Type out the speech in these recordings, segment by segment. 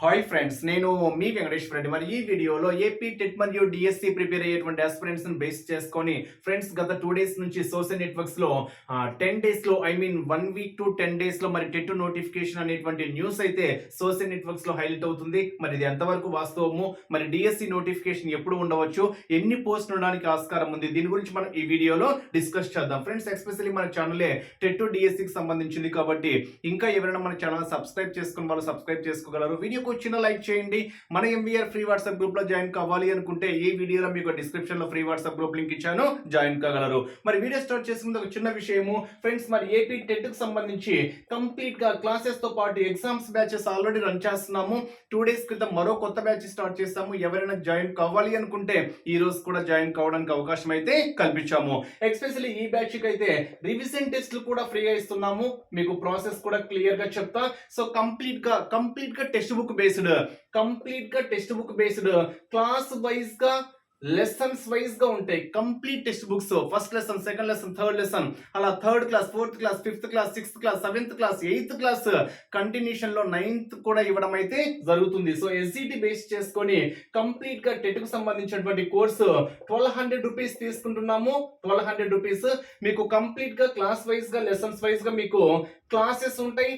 Hi friends నేను మీ వెంకటేశ్వర రెడ్డి. మరి ఈ వీడియోలో ఏపీ టెట్ మరియు డిఎస్సి ప్రిపేర్ అయ్యేటువంటి aspirants బేస్ చేసుకొని ఫ్రెండ్స్ గత టూ డేస్ నుంచి సోషల్ నెట్వర్క్స్లో టెన్ డేస్లో I mean one week to ten డేస్లో మరి టెట్ నోటిఫికేషన్ అనేటువంటి న్యూస్ అయితే సోషల్ నెట్వర్క్స్లో హైలైట్ అవుతుంది. మరి ఇది ఎంతవరకు వాస్తవము? మరి డిఎస్సి నోటిఫికేషన్ ఎప్పుడు ఉండవచ్చు? ఎన్ని పోస్ట్ ఉండడానికి ఆస్కారం ఉంది? దీని గురించి మనం ఈ వీడియోలో డిస్కస్ చేద్దాం. ఫ్రెండ్స్ ఎస్పెషల్లీ మన ఛానలే టెట్ డిఎస్సికి సంబంధించింది కాబట్టి ఇంకా ఎవరైనా మన ఛానల్ సబ్స్క్రైబ్ చేసుకుని వాళ్ళు సబ్స్క్రైబ్ చేసుకోగలరు. వీడియో మీకు చిన్న లైక్ చేయండి. మన ఎంవీఆర్ ఫ్రీ వాట్సాప్ గ్రూప్లో జాయిన్ కావాలి అనుకుంటే ఈ వీడియోలో మీకు డిస్క్రిప్షన్లో ఫ్రీ వాట్సాప్ గ్రూప్ లింక్ ఇచ్చాను. జాయిన్ కాగలరు. మరి వీడియో స్టార్ట్ చేసే ముందు ఒక చిన్న విషయము. ఫ్రెండ్స్ మరి ఏపీ టెట్కు సంబంధించి కంప్లీట్గా క్లాసెస్తో పాటు ఎగ్జామ్స్ బ్యాచెస్ ఆల్రెడీ రన్ చేస్తున్నాము. టూ డేస్ క్రితం మరో కొత్త బ్యాచ్ స్టార్ట్ చేస్తాము. ఎవరైనా జాయిన్ కావాలి అనుకుంటే ఈ రోజు కూడా జాయిన్ కావడానికి అవకాశం అయితే కల్పించాము. ఎక్స్పెషల్లీ ఈ బ్యాచ్కి అయితే రివిజన్ టెస్ట్లు కూడా ఫ్రీగా ఇస్తున్నాము. మీకు ప్రాసెస్ కూడా క్లియర్గా చెప్తా. సో కంప్లీట్గా కంప్లీట్గా టెక్స్ట్ బుక్ బేస్డ్ కంప్లీట్గా టెక్స్ట్ బుక్ బేస్డ్ క్లాస్ వైజ్గా లెసన్స్ వైజ్గా ఉంటాయి. Complete text books first lesson second lesson third lesson అలా third class fourth class fifth class sixth class seventh class eighth class కంటిన్యూషన్లో ninth కూడా ఇవ్వడం అయితే జరుగుతుంది. సో ఎస్జిటి బేస్ చేసుకొని కంప్లీట్గా టెట్కు సంబంధించినటువంటి కోర్సు ట్వెల్వ్ హండ్రెడ్ రూపీస్ తీసుకుంటున్నాము. ట్వెల్వ్ హండ్రెడ్ రూపీస్ మీకు కంప్లీట్గా క్లాస్ వైజ్గా లెసన్స్ వైజ్గా మీకు క్లాసెస్ ఉంటాయి.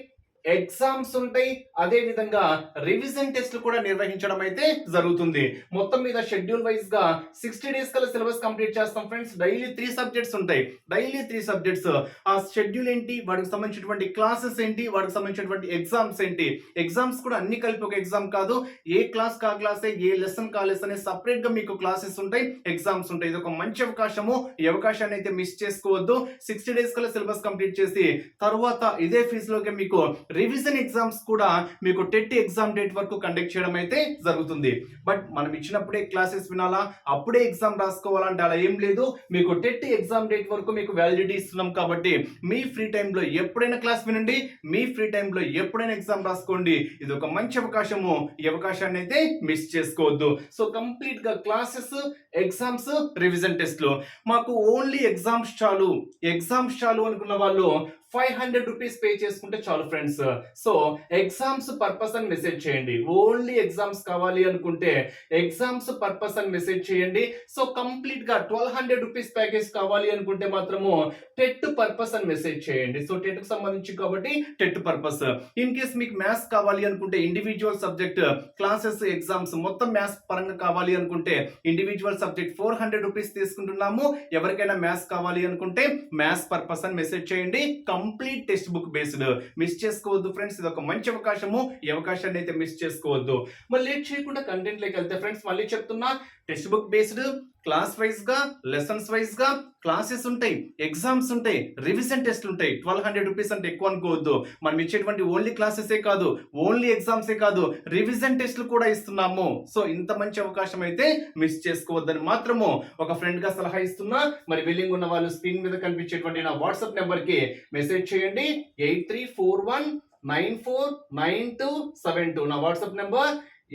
ఎగ్జామ్స్ ఉంటాయి. అదే విధంగా రివిజన్ టెస్ట్లు కూడా నిర్వహించడం అయితే జరుగుతుంది. మొత్తం మీద షెడ్యూల్ వైజ్గా సిక్స్టీ డేస్ కల్లా సిలబస్ కంప్లీట్ చేస్తాం ఫ్రెండ్స్. డైలీ త్రీ సబ్జెక్ట్స్ ఉంటాయి. Daily three subjects. ఆ షెడ్యూల్ ఏంటి? వాటికి సంబంధించినటువంటి క్లాసెస్ ఏంటి? వాటికి సంబంధించినటువంటి ఎగ్జామ్స్ ఏంటి? ఎగ్జామ్స్ కూడా అన్ని కలిపి ఒక ఎగ్జామ్ కాదు. ఏ క్లాస్ కా క్లాసే ఏ లెసన్ కా లెసన్ సపరేట్గా మీకు క్లాసెస్ ఉంటాయి. ఎగ్జామ్స్ ఉంటాయి. ఇది ఒక మంచి అవకాశము. ఈ అవకాశాన్ని అయితే మిస్ చేసుకోవద్దు. సిక్స్టీ డేస్ కల్లా సిలబస్ కంప్లీట్ చేసి తర్వాత ఇదే ఫీజులోకి మీకు రివిజన్ ఎగ్జామ్స్ కూడా మీకు టెట్ ఎగ్జామ్ డేట్ వరకు కండక్ట్ చేయడం అయితే జరుగుతుంది. బట్ మనం ఇచ్చినప్పుడే క్లాసెస్ వినాలా? అప్పుడే ఎగ్జామ్ రాసుకోవాలంటే అలా ఏం లేదు. మీకు టెట్ ఎగ్జామ్ డేట్ వరకు మీకు వ్యాలిడిటీ ఇస్తున్నాం కాబట్టి మీ ఫ్రీ టైంలో ఎప్పుడైనా క్లాస్ వినండి. మీ ఫ్రీ టైంలో ఎప్పుడైనా ఎగ్జామ్ రాసుకోండి. ఇది ఒక మంచి అవకాశము. ఈ అవకాశాన్ని అయితే మిస్ చేసుకోవద్దు. సో కంప్లీట్గా క్లాసెస్ ఎగ్జామ్స్ రివిజన్ టెస్ట్లు మాకు ఓన్లీ ఎగ్జామ్స్ చాలు. ఎగ్జామ్స్ చాలు అనుకున్న వాళ్ళు ఫైవ్ హండ్రెడ్ రూపీస్ పే చేసుకుంటే చాలు ఫ్రెండ్స్ సో ఎగ్జామ్స్ పర్పస్ అని మెసేజ్ చేయండి. ఓన్లీ ఎగ్జామ్స్ కావాలి అనుకుంటే ఎగ్జామ్స్ పర్పస్ అని మెసేజ్ చేయండి. సో కంప్లీట్గా ట్వెల్వ్ హండ్రెడ్ రూపీస్ ప్యాకేజ్ కావాలి అనుకుంటే మాత్రము టెట్ పర్పస్ అని మెసేజ్ చేయండి. సో టెట్కు సంబంధించి కాబట్టి టెట్ పర్పస్ ఇన్ కేస్ మీకు మ్యాథ్స్ కావాలి అనుకుంటే ఇండివిజువల్ సబ్జెక్ట్ క్లాసెస్ ఎగ్జామ్స్ మొత్తం మ్యాథ్స్ పరంగా కావాలి అనుకుంటే individual subject four hundred rupees తీసుకుంటున్నాము. ఎవరికైనా మ్యాథ్స్ కావాలి అనుకుంటే మ్యాథ్స్ పర్పస్ అని మెసేజ్ చేయండి. Complete text book based miss చేసుకోవద్దు ఫ్రెండ్స్. ఇది ఒక మంచి అవకాశము. ఈ అవకాశాన్ని అయితే మిస్ చేసుకోవద్దు. మరి లేట్ చేయకుండా కంటెంట్లోకి వెళ్తే ఫ్రెండ్స్ మళ్ళీ చెప్తున్నా టెక్స్ట్ బుక్ బేస్డ్ క్లాస్ వైజ్గా లెసన్స్ వైజ్గా క్లాసెస్ ఉంటాయి ఎగ్జామ్స్ ఉంటాయి రివిజన్ టెస్ట్ ఉంటాయి. ట్వెల్వ్ హండ్రెడ్ రూపీస్ అంటే ఎక్కువ అనుకోవద్దు. మనం ఇచ్చేటువంటి ఓన్లీ క్లాసెసే కాదు ఓన్లీ ఎగ్జామ్సే కాదు రివిజన్ టెస్ట్లు కూడా ఇస్తున్నాము. సో ఇంత మంచి అవకాశం అయితే మిస్ చేసుకోవద్దని మాత్రము ఒక ఫ్రెండ్గా సలహా ఇస్తున్నా. మరి బిల్లింగ్ ఉన్న వాళ్ళు స్క్రీన్ మీద కనిపించేటువంటి నా వాట్సాప్ నెంబర్కి మెసేజ్ చేయండి. Eight three four one nine four nine two seven two నా WhatsApp number.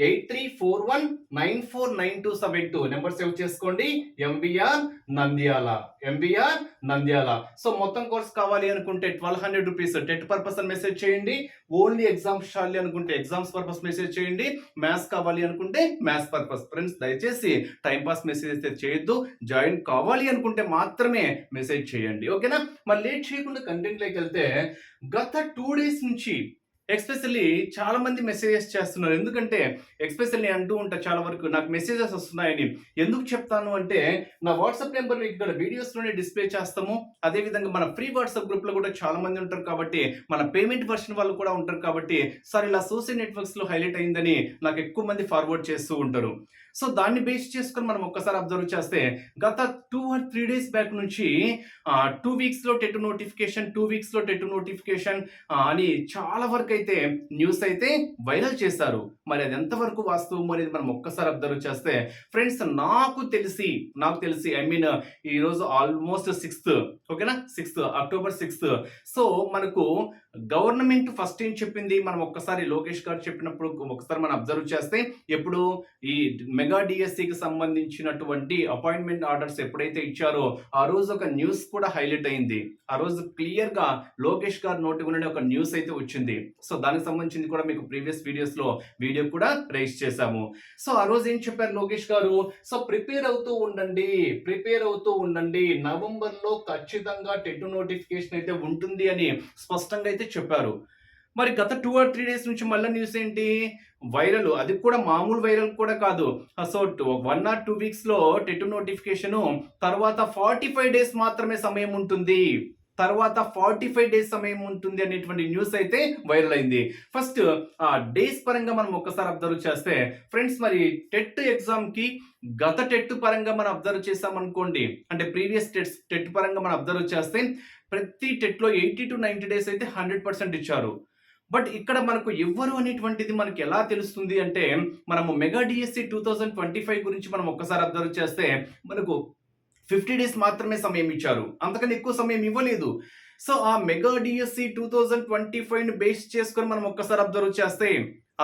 Eight three four one nine four nine two seven two number save చేసుకోండి. MBR Nandyal MBR Nandyal so మొత్తం course కావాలి అనుకుంటే twelve hundred rupees TET purpose అని message చేయండి. Only exams చాలి అనుకుంటే exams purpose message చేయండి. Maths కావాలి అనుకుంటే మ్యాథ్స్ పర్పస్ ఫ్రెండ్స్ దయచేసి టైం పాస్ మెసేజ్ అయితే చేయొద్దు. జాయిన్ కావాలి అనుకుంటే మాత్రమే మెసేజ్ చేయండి. ఓకేనా మరి లేట్ చేయకుండా కంటెంట్లోకి వెళ్తే గత టూ డేస్ నుంచి ఎక్స్పెషల్లీ చాలా మంది మెసేజెస్ చేస్తున్నారు. ఎందుకంటే ఎక్స్పెషల్లీ అంటూ ఉంటా చాలా వరకు నాకు మెసేజెస్ వస్తున్నాయని ఎందుకు చెప్తాను? అంటే నా వాట్సాప్ నెంబర్ మీకు ఇక్కడ వీడియోస్లోనే డిస్ప్లే చేస్తాము. అదేవిధంగా మన ఫ్రీ వాట్సాప్ గ్రూప్లో కూడా చాలా మంది ఉంటారు కాబట్టి మన పేమెంట్ వర్షన్ వాళ్ళు కూడా ఉంటారు కాబట్టి సార్ ఇలా సోషల్ నెట్వర్క్స్లో హైలైట్ అయిందని నాకు ఎక్కువ మంది ఫార్వర్డ్ చేస్తూ ఉంటారు. సో దాన్ని బేస్ చేసుకొని మనం ఒక్కసారి అబ్జర్వ్ చేస్తే గత two or three days back నుంచి టూ వీక్స్లో టెట్ నోటిఫికేషన్ టూ వీక్స్లో టెట్ నోటిఫికేషన్ అని చాలా వరకు అయితే న్యూస్ అయితే వైరల్ చేశారు. మరి అది ఎంతవరకు వాస్తవం అనేది మనం ఒక్కసారి అబ్జర్వ్ చేస్తే ఫ్రెండ్స్ నాకు తెలిసి నాకు తెలిసి ఐ మీన్ ఈరోజు ఆల్మోస్ట్ సిక్స్త్ ఓకేనా? Sixth October sixth. సో మనకు గవర్నమెంట్ ఫస్ట్ ఏం చెప్పింది? మనం ఒక్కసారి లోకేష్ గారు చెప్పినప్పుడు ఒకసారి మనం అబ్జర్వ్ చేస్తే ఎప్పుడు ఈ మెగా డిఎస్సికి సంబంధించినటువంటి అపాయింట్మెంట్ ఆర్డర్స్ ఎప్పుడైతే ఇచ్చారో ఆ రోజు ఒక న్యూస్ కూడా హైలైట్ అయింది. ఆ రోజు క్లియర్గా లోకేష్ గారు నోటి నుండి ఒక న్యూస్ అయితే వచ్చింది. సో దానికి సంబంధించింది కూడా మీకు ప్రీవియస్ వీడియోస్లో వీడియో కూడా రైజ్ చేశాము. సో ఆ రోజు ఏం చెప్పారు లోకేష్ గారు? సో ప్రిపేర్ అవుతూ ఉండండి ప్రిపేర్ అవుతూ ఉండండి. నవంబర్లో ఖచ్చితంగా టెట్ నోటిఫికేషన్ అయితే ఉంటుంది అని స్పష్టంగా అయితే చెప్పారు. మరి గత టూ ఆర్ త్రీ డేస్ నుంచి మళ్ళీ న్యూస్ ఏంటి? వైరల్ అది కూడా మామూలు వైరల్ కూడా కాదు. సో వన్ ఆర్ టూ వీక్స్లో టెట్ నోటిఫికేషన్ తర్వాత ఫార్టీ ఫైవ్ డేస్ మాత్రమే సమయం ఉంటుంది. తర్వాత ఫార్టీ ఫైవ్ డేస్ సమయం ఉంటుంది అనేటువంటి న్యూస్ అయితే వైరల్ అయింది. ఫస్ట్ ఆ డేస్ పరంగా మనం ఒక్కసారి అబ్జర్వ్ చేస్తే ఫ్రెండ్స్ మరి టెట్ ఎగ్జామ్కి గత టెట్ పరంగా మనం అబ్జర్వ్ చేసామనుకోండి అంటే ప్రీవియస్ టెట్ టెట్ పరంగా మనం అబ్జర్వ్ చేస్తే ప్రతి టెట్లో ఎయిటీ టు నైన్టీ డేస్ అయితే హండ్రెడ్ పర్సెంట్ ఇచ్చారు. బట్ ఇక్కడ మనకు ఎవ్వరు అనేటువంటిది మనకి ఎలా తెలుస్తుంది అంటే మనము mega DSC two thousand twenty five గురించి మనం ఒక్కసారి అబ్జర్వ్ చేస్తే మనకు ఫిఫ్టీ డేస్ మాత్రమే సమయం ఇచ్చారు. అంతకని ఎక్కువ సమయం ఇవ్వలేదు. సో ఆ mega DSC two thousand twenty ఫైవ్ని base చేసుకొని మనం ఒక్కసారి అబ్జర్వ్ చేస్తే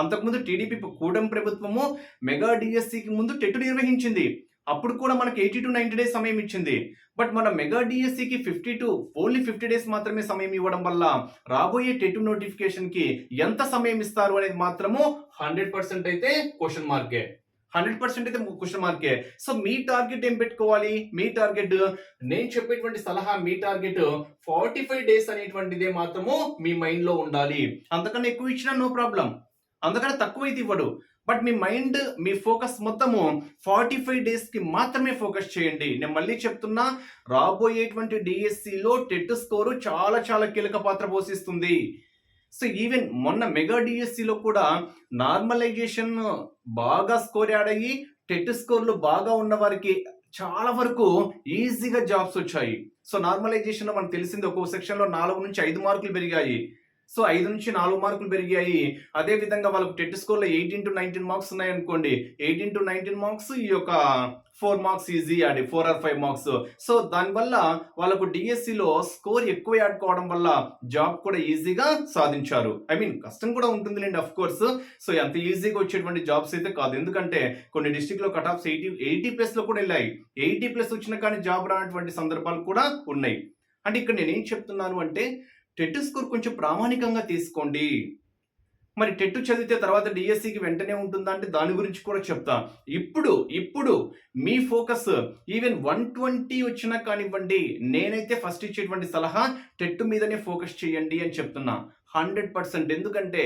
అంతకుముందు టీడీపీ కూడం ప్రభుత్వము మెగా డిఎస్సికి ముందు టెట్ నిర్వహించింది. అప్పుడు కూడా మనకి ఎయిటీ టు నైన్టీ డేస్ సమయం ఇచ్చింది. బట్ మన మెగా డిఎస్సికి fifty to only fifty days మాత్రమే సమయం ఇవ్వడం వల్ల రాబోయే టెట్ నోటిఫికేషన్కి ఎంత సమయం ఇస్తారు అనేది మాత్రము హండ్రెడ్ పర్సెంట్ అయితే క్వశ్చన్ మార్కే హండ్రెడ్ పర్సెంట్ అయితే క్వశ్చన్ మార్కే సో మీ టార్గెట్ ఏం పెట్టుకోవాలి? మీ టార్గెట్ నేను చెప్పేటువంటి సలహా మీ టార్గెట్ ఫార్టీ ఫైవ్ డేస్ అనేటువంటిదే మాత్రము మీ మైండ్లో ఉండాలి. అంతకన్నా ఎక్కువ ఇచ్చినా నో ప్రాబ్లం అంతకన్నా తక్కువ అయితే ఇవ్వడు. బట్ మీ మైండ్ మీ ఫోకస్ మొత్తము ఫార్టీ ఫైవ్ డేస్కి మాత్రమే ఫోకస్ చేయండి. నేను మళ్ళీ చెప్తున్నా రాబోయేటువంటి డిఎస్సిలో టెట్ స్కోరు చాలా చాలా కీలక పాత్ర పోషిస్తుంది. సో ఈవెన్ మొన్న మెగా డిఎస్సిలో కూడా నార్మలైజేషన్ బాగా స్కోర్ యాడ్ అయ్యి టెట్ స్కోర్లు బాగా ఉన్న వారికి చాలా వరకు ఈజీగా జాబ్స్ వచ్చాయి. సో నార్మలైజేషన్లో మనకు తెలిసింది ఒక్కో సెక్షన్లో నాలుగు నుంచి ఐదు మార్కులు పెరిగాయి. సో ఐదు నుంచి నాలుగు మార్కులు పెరిగాయి. అదే విధంగా వాళ్ళకు టెట్ స్కోర్లో ఎయిటీన్ టు నైన్టీన్ మార్క్స్ ఉన్నాయి అనుకోండి ఎయిటీన్ టు నైన్టీన్ మార్క్స్ ఈ యొక్క ఫోర్ మార్క్స్ ఈజీ అండి four or five marks. So దానివల్ల వాళ్ళకు డిఎస్సిలో స్కోర్ ఎక్కువ ఆడుకోవడం వల్ల జాబ్ కూడా ఈజీగా సాధించారు. ఐ మీన్ కష్టం కూడా ఉంటుందిలేండి అఫ్ కోర్స్ సో అంత ఈజీగా వచ్చేటువంటి జాబ్స్ అయితే కాదు. ఎందుకంటే కొన్ని డిస్ట్రిక్ట్లో కట్ ఆఫ్స్ ఎయిటీ ఎయిటీ ప్లస్లో కూడా వెళ్ళాయి. ఎయిటీ ప్లస్ వచ్చిన కానీ జాబ్ రానటువంటి సందర్భాలు కూడా ఉన్నాయి. అంటే ఇక్కడ నేను ఏం చెప్తున్నాను అంటే టెట్ స్కోర్ కొంచెం ప్రామాణికంగా తీసుకోండి. మరి టెట్ చదివితే తర్వాత డిఎస్సికి వెంటనే ఉంటుందా అంటే దాని గురించి కూడా చెప్తా. ఇప్పుడు ఇప్పుడు మీ ఫోకస్ ఈవెన్ వన్ ట్వంటీ వచ్చినా కానివ్వండి నేనైతే ఫస్ట్ ఇచ్చేటువంటి సలహా టెట్ మీదనే ఫోకస్ చేయండి అని చెప్తున్నా. Hundred percent. ఎందుకంటే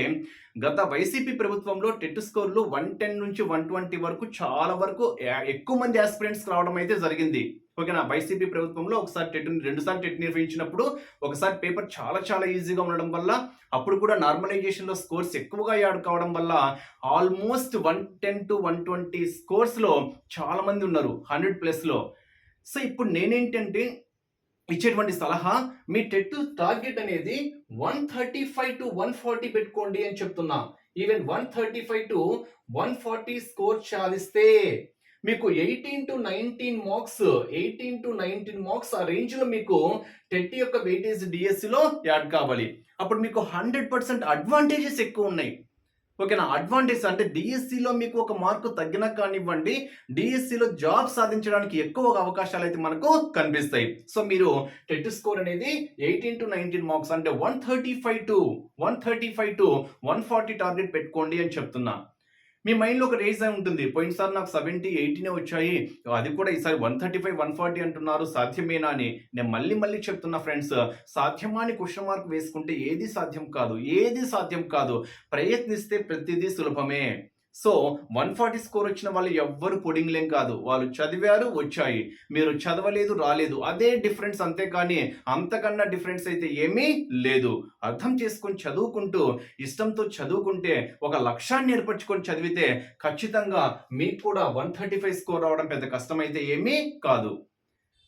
గత వైసీపీ ప్రభుత్వంలో టెట్ స్కోర్లు వన్ టెన్ నుంచి వన్ ట్వంటీ వరకు చాలా వరకు ఎక్కువ మంది ఆస్పిరెంట్స్ రావడం అయితే జరిగింది. ఓకేనా? వైసీపీ ప్రభుత్వంలో ఒకసారి టెట్ రెండుసార్లు టెట్ నిర్వహించినప్పుడు ఒకసారి పేపర్ చాలా చాలా ఈజీగా ఉండడం వల్ల అప్పుడు కూడా నార్మలైజేషన్లో స్కోర్స్ ఎక్కువగా యాడ్ కావడం వల్ల almost one ten to one twenty స్కోర్స్లో చాలామంది ఉన్నారు హండ్రెడ్ ప్లస్లో. సో ఇప్పుడు నేనేంటంటే ఇచ్చేటువంటి సలహా మీ టెట్ టార్గెట్ అనేది one thirty five to one forty పెట్టుకోండి అని చెప్తున్నా. Even one thirty five to one forty score సాధిస్తే మీకు eighteen to nineteen marks eighteen to nineteen marks ఆ రేంజ్లో మీకు టెట్ యొక్క వెయిటేజ్ డిఎస్సిలో యాడ్ కావాలి. అప్పుడు మీకు హండ్రెడ్ పర్సెంట్ అడ్వాంటేజెస్ ఎక్కువ ఉన్నాయి. ఓకేనా అడ్వాంటేజ్ అంటే డిఎస్సిలో మీకు ఒక మార్కు తగ్గినా కానివ్వండి డిఎస్సిలో జాబ్ సాధించడానికి ఎక్కువ అవకాశాలు అయితే మనకు కనిపిస్తాయి. సో మీరు టెట్ స్కోర్ అనేది ఎయిటీన్ టు నైన్టీన్ మార్క్స్ అంటే one thirty five to one thirty five to one forty target పెట్టుకోండి అని చెప్తున్నా. మీ మైండ్లో ఒక రేజ్ అయి ఉంటుంది. పోయినసారి నాకు సెవెంటీ ఎయిటీనే వచ్చాయి. అది కూడా ఈసారి one thirty five one forty అంటున్నారు. సాధ్యమేనా అని నేను మళ్ళీ మళ్ళీ చెప్తున్నా ఫ్రెండ్స్ సాధ్యమా అని క్వశ్చన్ మార్క్ వేసుకుంటే ఏది సాధ్యం కాదు? ఏది సాధ్యం కాదు? ప్రయత్నిస్తే ప్రతిదీ సులభమే. సో వన్ ఫార్టీ స్కోర్ వచ్చిన వాళ్ళు ఎవ్వరు పొడింగ్లేం కాదు. వాళ్ళు చదివారు వచ్చాయి. మీరు చదవలేదు రాలేదు. అదే డిఫరెన్స్ అంతేకాని అంతకన్నా డిఫరెన్స్ అయితే ఏమీ లేదు. అర్థం చేసుకొని చదువుకుంటూ ఇష్టంతో చదువుకుంటే ఒక లక్ష్యాన్ని ఏర్పరచుకొని చదివితే ఖచ్చితంగా మీకు కూడా వన్ థర్టీ ఫైవ్ స్కోర్ రావడం పెద్ద కష్టమైతే ఏమీ కాదు.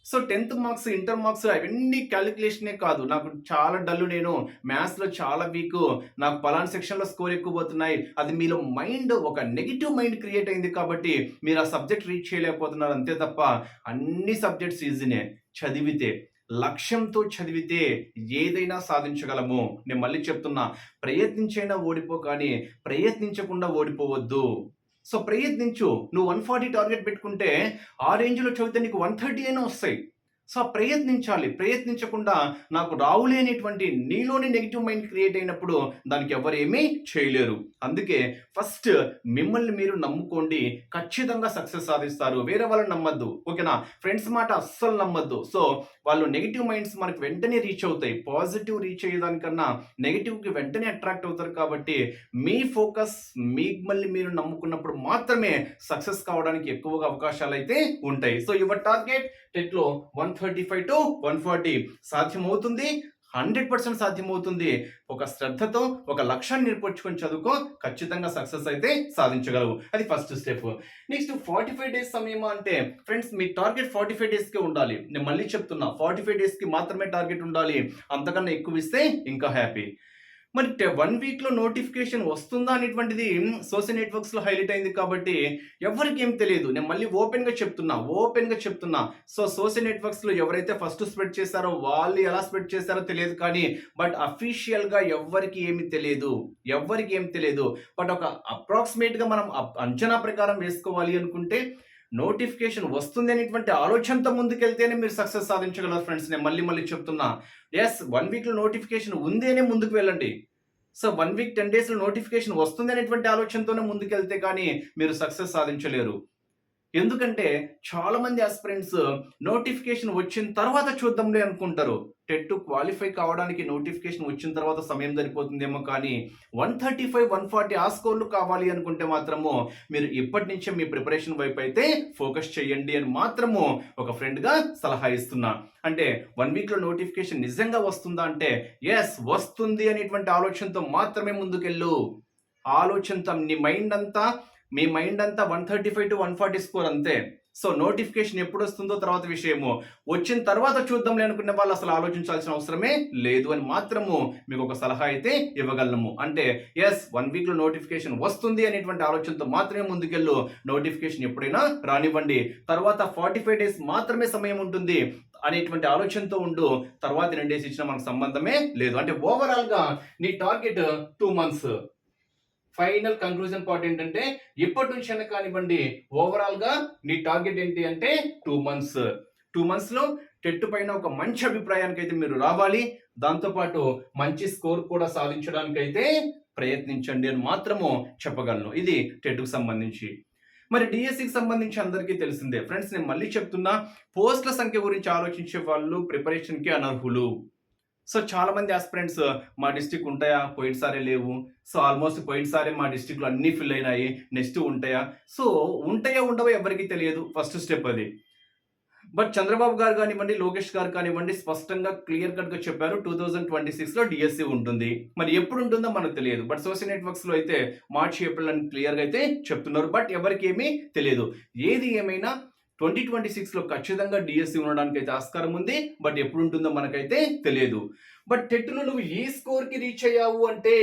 So tenth marks inter marks అవన్నీ క్యాలిక్యులేషనే కాదు. నాకు చాలా డల్ నేను. మ్యాథ్స్లో చాలా వీక్. నాకు పలానా సెక్షన్లో స్కోర్ ఎక్కువ పోతున్నాయి. అది మీలో మైండ్ ఒక నెగిటివ్ మైండ్ క్రియేట్ అయింది కాబట్టి మీరు ఆ సబ్జెక్ట్ రీచ్ చేయలేకపోతున్నారు అంతే తప్ప అన్ని సబ్జెక్ట్స్ ఈజీనే. చదివితే లక్ష్యంతో చదివితే ఏదైనా సాధించగలము. నేను మళ్ళీ చెప్తున్నా ప్రయత్నించైనా ఓడిపో కానీ ప్రయత్నించకుండా ఓడిపోవద్దు. సో ప్రయత్నించు. నువ్వు వన్ ఫార్టీ టార్గెట్ పెట్టుకుంటే ఆ రేంజ్లో చదివితే నీకు వన్ థర్టీ అయినా వస్తాయి. సో ప్రయత్నించాలి. ప్రయత్నించకుండా నాకు రావులేనిటువంటి నీలోని నెగిటివ్ మైండ్ క్రియేట్ అయినప్పుడు దానికి ఎవరేమీ చేయలేరు. అందుకే ఫస్ట్ మిమ్మల్ని మీరు నమ్ముకోండి. ఖచ్చితంగా సక్సెస్ సాధిస్తారు. వేరే వాళ్ళని నమ్మద్దు. ఓకేనా ఫ్రెండ్స్ మాట అస్సలు నమ్మద్దు. సో వాళ్ళు నెగిటివ్ మైండ్స్ మనకు వెంటనే రీచ్ అవుతాయి. పాజిటివ్ రీచ్ అయ్యేదానికన్నా నెగిటివ్కి వెంటనే అట్రాక్ట్ అవుతారు కాబట్టి మీ ఫోకస్ మిమ్మల్ని మీరు నమ్ముకున్నప్పుడు మాత్రమే సక్సెస్ కావడానికి ఎక్కువగా అవకాశాలు అయితే ఉంటాయి. సో యువర్ టార్గెట్ టెట్లో one thirty five to one forty సాధ్యమవుతుంది? హండ్రెడ్ పర్సెంట్ సాధ్యమవుతుంది. ఒక శ్రద్ధతో ఒక లక్ష్యాన్ని నేర్పరచుకొని చదువుకో ఖచ్చితంగా సక్సెస్ అయితే సాధించగలవు. అది first step. Next forty five days సమయం అంటే ఫ్రెండ్స్ మీ టార్గెట్ ఫార్టీ ఫైవ్ డేస్కే ఉండాలి. నేను మళ్ళీ చెప్తున్నా ఫార్టీ ఫైవ్ డేస్కి మాత్రమే టార్గెట్ ఉండాలి. అంతకన్నా ఎక్కువ ఇస్తే ఇంకా హ్యాపీ. మరి వన్ వీక్లో నోటిఫికేషన్ వస్తుందా అనేటువంటిది సోషల్ నెట్వర్క్స్లో హైలైట్ అయింది కాబట్టి ఎవరికి ఏం తెలియదు. నేను మళ్ళీ ఓపెన్గా చెప్తున్నా ఓపెన్గా చెప్తున్నా. సో సోషల్ నెట్వర్క్స్లో ఎవరైతే ఫస్ట్ స్ప్రెడ్ చేశారో వాళ్ళు ఎలా స్ప్రెడ్ చేశారో తెలియదు కానీ బట్ అఫీషియల్గా ఎవరికి ఏమి తెలియదు. ఎవ్వరికి ఏం తెలియదు. బట్ ఒక అప్రాక్సిమేట్గా మనం అప్- అంచనా ప్రకారం వేసుకోవాలి అనుకుంటే నోటిఫికేషన్ వస్తుంది అనేటువంటి ఆలోచనతో ముందుకెళ్తేనే మీరు సక్సెస్ సాధించగలరు ఫ్రెండ్స్. నేను మళ్ళీ మళ్ళీ చెప్తున్నా. ఎస్ వన్ వీక్లో నోటిఫికేషన్ ఉందేనే ముందుకు వెళ్ళండి. సో వన్ వీక్ టెన్ డేస్లో నోటిఫికేషన్ వస్తుంది అనేటువంటి ఆలోచనతోనే ముందుకెళ్తే కానీ మీరు సక్సెస్ సాధించలేరు. ఎందుకంటే చాలా మంది ఆస్పిరెంట్స్ నోటిఫికేషన్ వచ్చిన తర్వాత చూద్దాంలే అనుకుంటారు. టెట్ క్వాలిఫై కావడానికి నోటిఫికేషన్ వచ్చిన తర్వాత సమయం సరిపోతుందేమో కానీ one thirty five one forty ఆ స్కోర్లు కావాలి అనుకుంటే మాత్రము మీరు ఇప్పటి నుంచే మీ ప్రిపరేషన్ వైపు అయితే ఫోకస్ చేయండి అని మాత్రము ఒక ఫ్రెండ్గా సలహా ఇస్తున్నా. అంటే వన్ వీక్లో నోటిఫికేషన్ నిజంగా వస్తుందా అంటే ఎస్ వస్తుంది అనేటువంటి ఆలోచనతో మాత్రమే ముందుకెళ్ళు. ఆలోచనతో నీ మైండ్ అంతా మీ మైండ్ అంతా one thirty five to one forty score అంతే. సో నోటిఫికేషన్ ఎప్పుడు వస్తుందో తర్వాత విషయము. వచ్చిన తర్వాత చూద్దాంలే అనుకునే వాళ్ళు అసలు ఆలోచించాల్సిన అవసరమే లేదు అని మాత్రము మీకు ఒక సలహా అయితే ఇవ్వగలము. అంటే ఎస్ వన్ వీక్లో నోటిఫికేషన్ వస్తుంది అనేటువంటి ఆలోచనతో మాత్రమే ముందుకెళ్ళు. నోటిఫికేషన్ ఎప్పుడైనా రానివ్వండి. తర్వాత ఫార్టీ ఫైవ్ డేస్ మాత్రమే సమయం ఉంటుంది అనేటువంటి ఆలోచనతో ఉండు. తర్వాత రెండు డేస్ ఇచ్చిన మనకు సంబంధమే లేదు. అంటే ఓవరాల్గా నీ target two months. Final conclusion part ఏంటంటే ఇప్పటి నుంచి అయినా కానివ్వండి ఓవరాల్గా నీ టార్గెట్ ఏంటి అంటే టూ మంత్స్. టూ మంత్స్లో టెట్ పైన ఒక మంచి అభిప్రాయానికి అయితే మీరు రావాలి. దాంతోపాటు మంచి స్కోర్ కూడా సాధించడానికైతే ప్రయత్నించండి అని మాత్రము చెప్పగలను. ఇది టెట్కు సంబంధించి. మరి డిఎస్సికి సంబంధించి అందరికీ తెలిసిందే. ఫ్రెండ్స్ నేను మళ్ళీ చెప్తున్నా పోస్టుల సంఖ్య గురించి ఆలోచించే వాళ్ళు ప్రిపరేషన్కి అనర్హులు. సో చాలా మంది ఆస్పిరెంట్స్ మా డిస్టిక్ ఉంటాయా? పోయినసారే లేవు. సో ఆల్మోస్ట్ పోయినసారే మా డిస్టిక్లో అన్నీ ఫిల్ అయినాయి. నెక్స్ట్ ఉంటాయా? సో ఉంటాయా ఉండవో ఎవరికి తెలియదు. ఫస్ట్ స్టెప్ అది. బట్ చంద్రబాబు గారు కానివ్వండి లోకేష్ గారు కానివ్వండి స్పష్టంగా క్లియర్ కట్గా చెప్పారు. టూ థౌజండ్ ట్వంటీ సిక్స్లో డిఎస్సి ఉంటుంది. మరి ఎప్పుడు ఉంటుందో మనకు తెలియదు. బట్ సోషల్ నెట్వర్క్స్లో అయితే మార్చ్ ఏప్రిల్ అని క్లియర్గా అయితే చెప్తున్నారు. బట్ ఎవరికి ఏమీ తెలియదు. ఏది ఏమైనా ట్వంటీ ట్వంటీ సిక్స్లో ఖచ్చితంగా డిఎస్సి ఉండడానికి అయితే ఆస్కారం ఉంది. బట్ ఎప్పుడు ఉంటుందో మనకైతే తెలియదు. బట్ టెట్లో నువ్వు ఈ స్కోర్కి రీచ్ అయ్యావు అంటే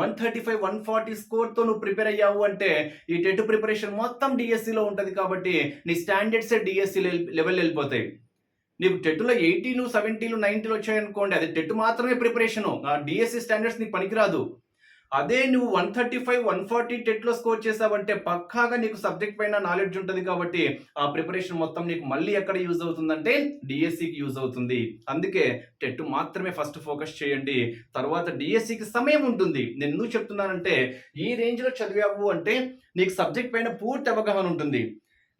one thirty five one forty స్కోర్తో నువ్వు ప్రిపేర్ అయ్యావు అంటే ఈ టెట్ ప్రిపరేషన్ మొత్తం డిఎస్సిలో ఉంటుంది కాబట్టి నీ స్టాండర్డ్సే డిఎస్సి లెవెల్ వెళ్ళిపోతాయి. నీకు టెట్లో ఎయిటీలు సెవెంటీలు నైన్టీలు వచ్చాయనుకోండి అది టెట్ మాత్రమే ప్రిపరేషను. ఆ డిఎస్సి స్టాండర్డ్స్ నీకు పనికిరాదు. అదే నువ్వు one thirty five one forty టెట్లో స్కోర్ చేసావంటే పక్కాగా నీకు సబ్జెక్ట్ పైన నాలెడ్జ్ ఉంటుంది కాబట్టి ఆ ప్రిపరేషన్ మొత్తం నీకు మళ్ళీ ఎక్కడ యూజ్ అవుతుందంటే డిఎస్సికి యూజ్ అవుతుంది. అందుకే టెట్ మాత్రమే ఫస్ట్ ఫోకస్ చేయండి. తర్వాత డిఎస్సికి సమయం ఉంటుంది. నేను ఎందుకు చెప్తున్నానంటే ఈ రేంజ్లో చదివావు అంటే నీకు సబ్జెక్ట్ పైన పూర్తి అవగాహన ఉంటుంది.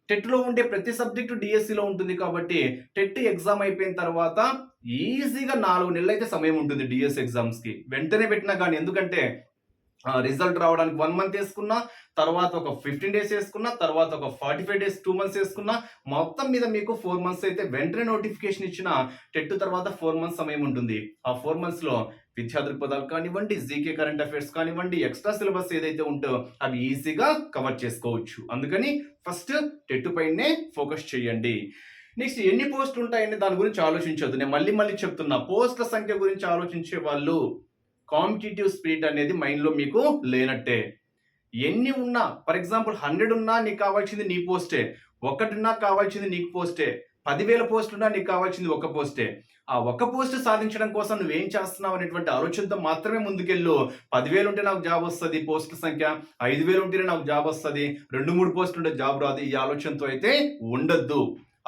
టెట్లో ఉండే ప్రతి సబ్జెక్టు డిఎస్సిలో ఉంటుంది కాబట్టి టెట్ ఎగ్జామ్ అయిపోయిన తర్వాత ఈజీగా నాలుగు నెలలు అయితే సమయం ఉంటుంది డిఎస్ ఎగ్జామ్స్కి వెంటనే పెట్టినా కానీ ఎందుకంటే రిజల్ట్ రావడానికి వన్ మంత్ వేసుకున్నా తర్వాత ఒక ఫిఫ్టీన్ డేస్ వేసుకున్నా తర్వాత ఒక forty five days two months వేసుకున్నా మొత్తం మీద మీకు ఫోర్ మంత్స్ అయితే వెంటనే నోటిఫికేషన్ ఇచ్చిన టెట్ తర్వాత ఫోర్ మంత్స్ సమయం ఉంటుంది. ఆ ఫోర్ మంత్స్లో విద్యా దృక్పథాలు కానివ్వండి జీకే కరెంట్ అఫైర్స్ కానివ్వండి ఎక్స్ట్రా సిలబస్ ఏదైతే ఉంటో అవి ఈజీగా కవర్ చేసుకోవచ్చు. అందుకని ఫస్ట్ టెట్ పైనే ఫోకస్ చేయండి. నెక్స్ట్ ఎన్ని పోస్టులు ఉంటాయని దాని గురించి ఆలోచించొద్దు. నేను మళ్ళీ మళ్ళీ చెప్తున్నా. పోస్టుల సంఖ్య గురించి ఆలోచించే వాళ్ళు కాంపిటేటివ్ స్పిరిట్ అనేది మైండ్లో మీకు లేనట్టే. ఎన్ని ఉన్నా ఫర్ ఎగ్జాంపుల్ హండ్రెడ్ ఉన్నా నీకు కావాల్సింది నీ పోస్టే ఒకటిన్నా కావాల్సింది నీకు పోస్టే పదివేల పోస్టున్నా నీకు కావాల్సింది ఒక పోస్టే. ఆ ఒక పోస్ట్ సాధించడం కోసం నువ్వేం చేస్తున్నావు అనేటువంటి ఆలోచనతో మాత్రమే ముందుకెళ్ళు. పదివేలు ఉంటే నాకు జాబ్ వస్తుంది పోస్టుల సంఖ్య ఐదు వేలు ఉంటేనే నాకు జాబ్ వస్తుంది రెండు మూడు పోస్టులు ఉంటే జాబ్ రాదు ఈ ఆలోచనతో అయితే ఉండొద్దు.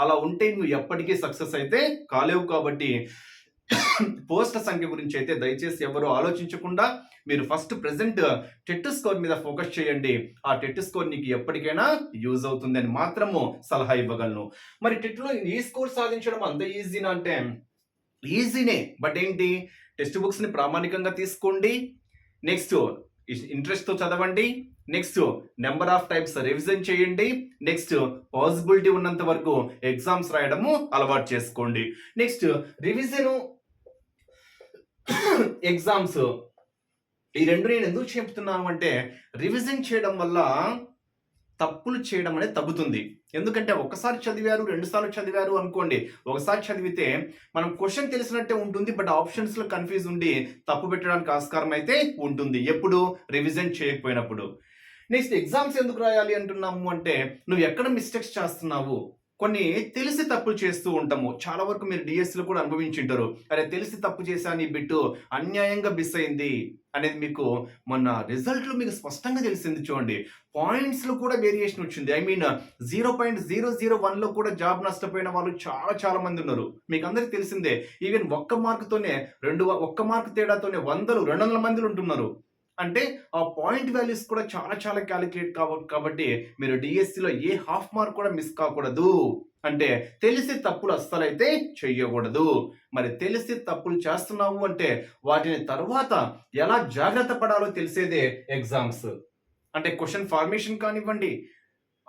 అలా ఉంటే నువ్వు ఎప్పటికీ సక్సెస్ అయితే కాలేవు కాబట్టి పోస్ట్ సంఖ్య గురించి అయితే దయచేసి ఎవరు ఆలోచించకుండా మీరు ఫస్ట్ ప్రెసెంట్ టెట్ స్కోర్ మీద ఫోకస్ చేయండి. ఆ టెట్ స్కోర్ నీకు ఎప్పటికైనా యూజ్ అవుతుంది అని మాత్రము సలహా ఇవ్వగలను. మరి టెట్లో ఈ స్కోర్ సాధించడం అంత ఈజీనా అంటే? ఈజీనే. బట్ ఏంటి? టెక్స్ట్ బుక్స్ని ప్రామాణికంగా తీసుకోండి. నెక్స్ట్ ఇంట్రెస్ట్తో చదవండి. Next number of types revision చేయండి. నెక్స్ట్ పాసిబిలిటీ ఉన్నంత వరకు ఎగ్జామ్స్ రాయడము అలవాటు చేసుకోండి. Next revision exams. ఈ రెండు నేను ఎందుకు చెప్తున్నాను అంటే రివిజన్ చేయడం వల్ల తప్పులు చేయడం అనేది తగ్గుతుంది. ఎందుకంటే ఒకసారి చదివారు రెండుసార్లు చదివారు అనుకోండి. ఒకసారి చదివితే మనం క్వశ్చన్ తెలిసినట్టే ఉంటుంది బట్ ఆప్షన్స్లో కన్ఫ్యూజ్ ఉండి తప్పు పెట్టడానికి ఆస్కారం అయితే ఉంటుంది. ఎప్పుడు? రివిజన్ చేయకపోయినప్పుడు. నెక్స్ట్ ఎగ్జామ్స్ ఎందుకు రాయాలి అంటున్నాము అంటే నువ్వు ఎక్కడ మిస్టేక్స్ చేస్తున్నావు? కొన్ని తెలిసి తప్పులు చేస్తూ ఉంటాము. చాలా వరకు మీరు డిఎస్సీలో కూడా అనుభవించుంటారు. అరే తెలిసి తప్పు చేశాను ఈ బిట్టు అన్యాయంగా మిస్ అయింది అనేది మీకు మొన్న రిజల్ట్లో మీకు స్పష్టంగా తెలిసింది చూడండి. పాయింట్స్లో కూడా వేరియేషన్ వచ్చింది. I mean zero point zero zero వన్లో కూడా జాబ్ నష్టపోయిన వాళ్ళు చాలా చాలా మంది ఉన్నారు. మీకు అందరికీ తెలిసిందే. ఈవెన్ ఒక్క మార్కుతోనే రెండు ఒక్క మార్కు తేడాతోనే వందలు రెండు వందల మంది ఉంటున్నారు. అంటే ఆ పాయింట్ వాల్యూస్ కూడా చాలా చాలా క్యాలిక్యులేట్ కావాలి కాబట్టి మీరు డిఎస్సిలో ఏ హాఫ్ మార్క్ కూడా మిస్ కాకూడదు. అంటే తెలిసి తప్పులు అస్సలైతే చెయ్యకూడదు. మరి తెలిసి తప్పులు చేస్తున్నావు అంటే వాటిని తర్వాత ఎలా జాగ్రత్త పడాలో తెలిసేదే ఎగ్జామ్స్. అంటే క్వశ్చన్ ఫార్మేషన్ కానివ్వండి.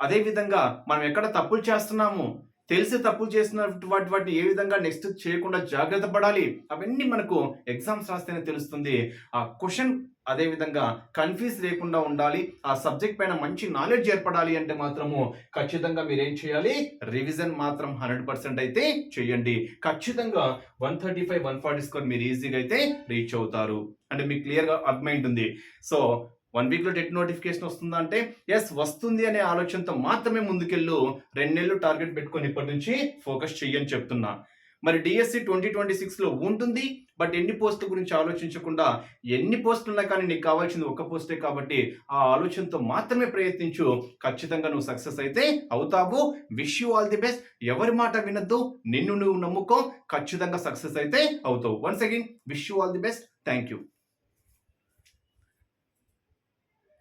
అదే విధంగా మనం ఎక్కడ తప్పులు చేస్తున్నాము? తెలిసి తప్పులు చేసిన వాటి వాటిని ఏ విధంగా నెక్స్ట్ చేయకుండా జాగ్రత్త పడాలి? అవన్నీ మనకు ఎగ్జామ్స్ రాస్తేనే తెలుస్తుంది. ఆ క్వశ్చన్ అదే విధంగా కన్ఫ్యూజ్ లేకుండా ఉండాలి ఆ సబ్జెక్ట్ పైన మంచి నాలెడ్జ్ ఏర్పడాలి అంటే మాత్రము ఖచ్చితంగా మీరు ఏం చేయాలి? రివిజన్ మాత్రం హండ్రెడ్ పర్సెంట్ అయితే చేయండి. ఖచ్చితంగా one thirty five one forty score మీరు ఈజీగా అయితే రీచ్ అవుతారు. అంటే మీకు క్లియర్గా అర్థమైంటుంది సో వన్ వీక్లో టెట్ నోటిఫికేషన్ వస్తుందా అంటే ఎస్ వస్తుంది అనే ఆలోచనతో మాత్రమే ముందుకెళ్ళు. రెండు నెలలు టార్గెట్ పెట్టుకొని ఇప్పటి నుంచి ఫోకస్ చెయ్యని చెప్తున్నా. మరి డిఎస్సి ట్వంటీ ట్వంటీ సిక్స్లో ఉంటుంది. బట్ ఎన్ని పోస్టుల గురించి ఆలోచించకుండా ఎన్ని పోస్టులున్నా కానీ నీకు కావాల్సింది ఒక్క పోస్టే కాబట్టి ఆ ఆలోచనతో మాత్రమే ప్రయత్నించు. ఖచ్చితంగా నువ్వు సక్సెస్ అయితే అవుతావు. Wish you all the best ఎవరి మాట వినొద్దు నిన్ను నువ్వు నమ్ముకో. ఖచ్చితంగా సక్సెస్ అయితే అవుతావు. Once again wish you all the best thank you